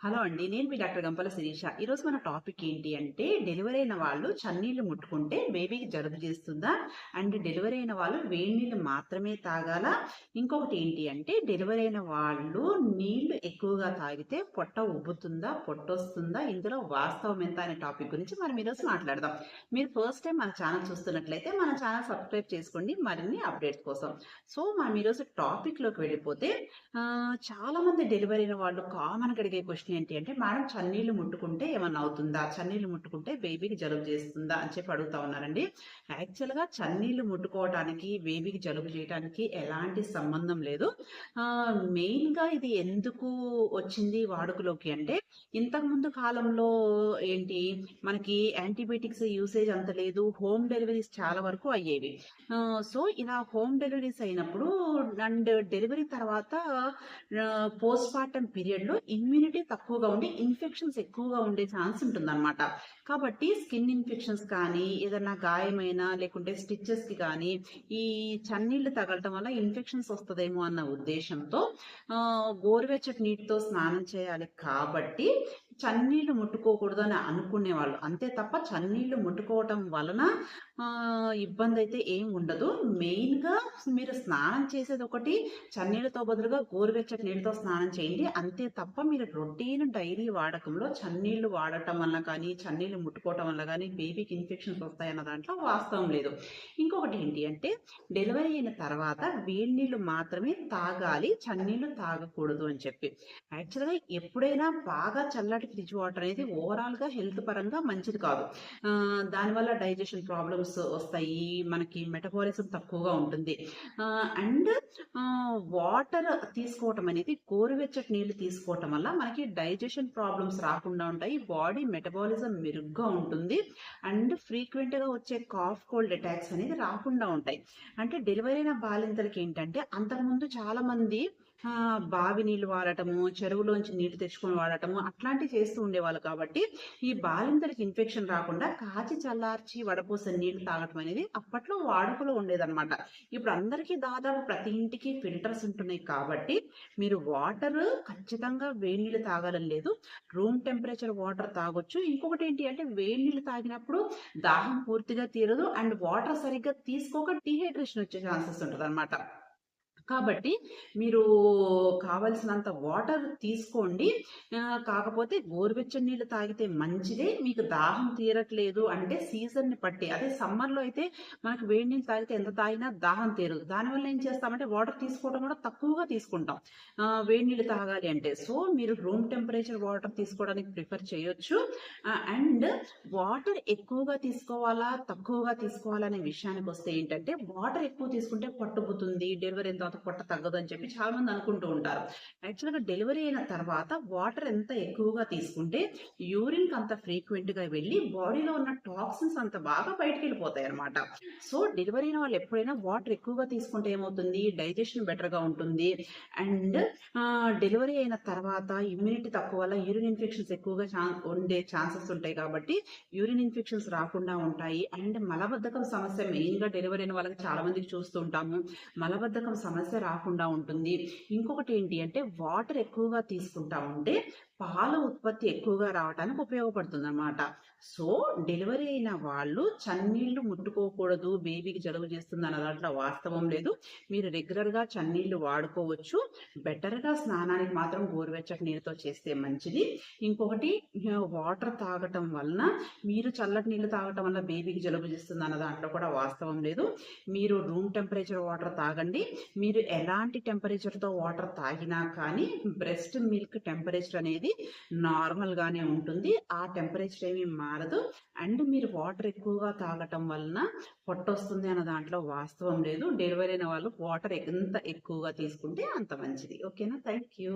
Hello అండి నేను మీ doctor గంపల శిరీష. ఈరోజు మన టాపిక్ ఏంటి అంటే డెలివరీ అయిన వాళ్ళు చన్నీళ్ళు ముట్టుకుంటే బేబీకి జలుబు చేస్తుందా? అండ్ డెలివరీ అయిన వాళ్ళు వేడి నీళ్ళు మాత్రమే తాగాల? ఇంకొకటి ఏంటి అంటే డెలివరీ అయిన వాళ్ళు నీళ్ళు ఎక్కువగా తాగితే పొట్ట ఉబ్బుతుందా పొట్ట వస్తుందా ఇందులో వాస్తవం ఎంత అనే టాపిక్ గురించి మనం ఈరోజు మాట్లాడదాం. మీరు ఫస్ట్ టైం మన ఛానల్ చూస్తున్నట్లయితే మన ఛానల్ సబ్స్క్రైబ్ చేసుకోండి మరిన్ని అప్డేట్స్ కోసం. సో మనం ఈరోజు టాపిక్లోకి వెళ్ళిపోతే చాలామంది డెలివరీ అయిన వాళ్ళు కామన్ అడిగే క్వశ్చన్ ఏంటి అంటే మేడం చన్నీళ్ళు ముట్టుకుంటే ఏమన్నా అవుతుందా? చన్నీళ్ళు ముట్టుకుంటే బేబీకి జలుబు చేస్తుందా? అని చెప్పి అడుగుతా ఉన్నారండి. యాక్చువల్గా చన్నీళ్ళు ముట్టుకోవడానికి బేబీకి జలుబు చేయడానికి ఎలాంటి సంబంధం లేదు. మెయిన్గా మెయిన్గా ఇది ఎందుకు వచ్చింది వాడుకలోకి అంటే ఇంతకుముందు కాలంలో ఏంటి మనకి యాంటీబయాటిక్స్ యూసేజ్ అంత లేదు హోమ్ డెలివరీస్ చాలా వరకు అయ్యేవి. సో ఇలా హోమ్ డెలివరీస్ అయినప్పుడు అండ్ డెలివరీ తర్వాత పోస్ట్ పార్టం పీరియడ్లో ఇమ్యూనిటీ తక్కువగా ఉండి ఇన్ఫెక్షన్స్ ఎక్కువగా ఉండే ఛాన్స్ ఉంటుందన్నమాట. కాబట్టి స్కిన్ ఇన్ఫెక్షన్స్ కానీ ఏదైనా గాయమైన లేకుంటే స్టిచ్చెస్కి కానీ ఈ చన్నీళ్ళు తగలటం వల్ల ఇన్ఫెక్షన్స్ వస్తుందేమో అన్న ఉద్దేశంతో గోరువెచ్చటి నీటితో స్నానం చేయాలి కాబట్టి చన్నీళ్ళు ముట్టుకోకూడదు అని అనుకునేవాళ్ళు. అంతే తప్ప చన్నీళ్ళు ముట్టుకోవటం వలన ఇబ్బంది అయితే ఏం ఉండదు. మెయిన్గా మీరు స్నానం చేసేది ఒకటి చన్నీళ్ళతో బదులుగా గోరువెచ్చటి నీళ్ళతో స్నానం చేయండి. అంతే తప్ప మీరు రొటీన్ డైలీ వాడకంలో చన్నీళ్ళు వాడటం వల్ల కానీ చన్నీళ్ళు ముట్టుకోవటం వల్ల కానీ బేబీకి ఇన్ఫెక్షన్స్ వస్తాయన్న దాంట్లో వాస్తవం లేదు. ఇంకొకటి ఏంటి అంటే డెలివరీ అయిన తర్వాత వేడి నీళ్ళు మాత్రమే తాగాలి చన్నీళ్ళు తాగకూడదు అని చెప్పి. యాక్చువల్గా ఎప్పుడైనా బాగా చల్లటి ఫ్రిడ్జ్ వాటర్ అనేది ఓవరాల్గా హెల్త్ పరంగా మంచిది కాదు. దానివల్ల డైజెషన్ ప్రాబ్లమ్స్ వస్తాయి మనకి మెటబాలిజం తక్కువగా ఉంటుంది. అండ్ వాటర్ తీసుకోవటం అనేది గోరువెచ్చటి నీళ్ళు తీసుకోవటం వల్ల మనకి డైజెషన్ ప్రాబ్లమ్స్ రాకుండా ఉంటాయి బాడీ మెటబాలిజం మెరుగ్గా ఉంటుంది అండ్ ఫ్రీక్వెంట్గా వచ్చే కాఫ్ కోల్డ్ అటాక్స్ అనేది రాకుండా ఉంటాయి. అంటే డెలివరీ అయిన బాలింతలకి ఏంటంటే అంతకుముందు చాలా మంది బావి నీళ్ళు వాడటము చెరువులోంచి నీళ్ళు తెచ్చుకొని వాడటము అట్లాంటివి చేస్తూ ఉండేవాళ్ళు కాబట్టి ఈ బాలింతలకి ఇన్ఫెక్షన్ రాకుండా కాచి చల్లార్చి వడపోసిన నీళ్ళు తాగటం అనేది అప్పట్లో వాడుకలో ఉండేదన్నమాట. ఇప్పుడు అందరికీ దాదాపు ప్రతి ఇంటికి ఫిల్టర్స్ ఉంటున్నాయి కాబట్టి మీరు వాటర్ ఖచ్చితంగా వేడి నీళ్ళు తాగాలని లేదు. రూమ్ టెంపరేచర్ వాటర్ తాగొచ్చు. ఇంకొకటి ఏంటి అంటే వేడి నీళ్ళు తాగినప్పుడు దాహం పూర్తిగా తీరదు. అండ్ వాటర్ సరిగ్గా తీసుకోక డిహైడ్రేషన్ వచ్చే ఛాన్సెస్ ఉంటుంది కాబట్టి మీరు కావలసినంత వాటర్ తీసుకోండి. కాకపోతే గోరువెచ్చని నీళ్ళు తాగితే మంచిదే. మీకు దాహం తీరట్లేదు అంటే సీజన్ని పట్టి అదే సమ్మర్లో అయితే మనకి వేడి నీళ్ళు తాగితే ఎంత తాగినా దాహం తీరదు. దానివల్ల ఏం చేస్తామంటే వాటర్ తీసుకోవడం కూడా తక్కువగా తీసుకుంటాం. వేడి నీళ్ళు తాగాలి అంటే. సో మీరు రూమ్ టెంపరేచర్ వాటర్ తీసుకోవడానికి ప్రిఫర్ చేయొచ్చు. అండ్ వాటర్ ఎక్కువగా తీసుకోవాలా తక్కువగా తీసుకోవాలనే విషయానికి వస్తే ఏంటంటే వాటర్ ఎక్కువ తీసుకుంటే పట్టుబుతుంది డెలివరీ అయిన తర్వాత పొట్ట తగ్గదు అని చెప్పి చాలా మంది అనుకుంటూ ఉంటారు. యాక్చువల్గా డెలివరీ అయిన తర్వాత వాటర్ ఎంత ఎక్కువగా తీసుకుంటే యూరిన్ అంత ఫ్రీక్వెంట్గా వెళ్ళి బాడీలో ఉన్న టాక్సిన్స్ అంత బాగా బయటకు వెళ్ళిపోతాయి అనమాట సో డెలివరీ అయిన వాళ్ళు ఎప్పుడైనా వాటర్ ఎక్కువగా తీసుకుంటే ఏమవుతుంది? డైజెషన్ బెటర్గా ఉంటుంది. అండ్ డెలివరీ అయిన తర్వాత ఇమ్యూనిటీ తక్కువ వల్ల యూరిన్ ఇన్ఫెక్షన్స్ ఎక్కువగా ఉండే ఛాన్సెస్ ఉంటాయి కాబట్టి యూరిన్ ఇన్ఫెక్షన్స్ రాకుండా ఉంటాయి. అండ్ మలబద్ధకం సమస్య మెయిన్గా డెలివరీ అయిన వాళ్ళకి చాలా మందికి చూస్తూ ఉంటాము. మలబద్ధకం సమస్య రాకుండా ఉంటుంది. ఇంకొకటి ఏంటి అంటే వాటర్ ఎక్కువగా తీసుకుంటా ఉంటే పాల ఉత్పత్తి ఎక్కువగా రావడానికి ఉపయోగపడుతుంది అనమాట సో డెలివరీ అయిన వాళ్ళు చన్నీళ్ళు ముట్టుకోకూడదు బేబీకి జలుబు చేస్తుంది అన్న దాంట్లో వాస్తవం లేదు. మీరు రెగ్యులర్గా చన్నీళ్ళు వాడుకోవచ్చు. బెటర్గా స్నానానికి మాత్రం గోరువెచ్చటి నీళ్ళతో చేస్తే మంచిది. ఇంకొకటి వాటర్ తాగటం వలన మీరు చల్లటి నీళ్ళు తాగటం వల్ల బేబీకి జలుబు చేస్తుంది అన్న దాంట్లో కూడా వాస్తవం లేదు. మీరు రూమ్ టెంపరేచర్ వాటర్ తాగండి. మీరు ఎలాంటి టెంపరేచర్తో వాటర్ తాగినా కానీ బ్రెస్ట్ మిల్క్ టెంపరేచర్ అనేది నార్మల్ గానే ఉంటుంది. ఆ టెంపరేచర్ ఏమీ మారదు. అండ్ మీరు వాటర్ ఎక్కువగా తాగటం వలన పొట్ట వస్తుంది అన్న దాంట్లో వాస్తవం లేదు. డెలివరీ అయిన వాళ్ళు వాటర్ ఎంత ఎక్కువగా తీసుకుంటే అంత మంచిది. ఓకేనా? Thank you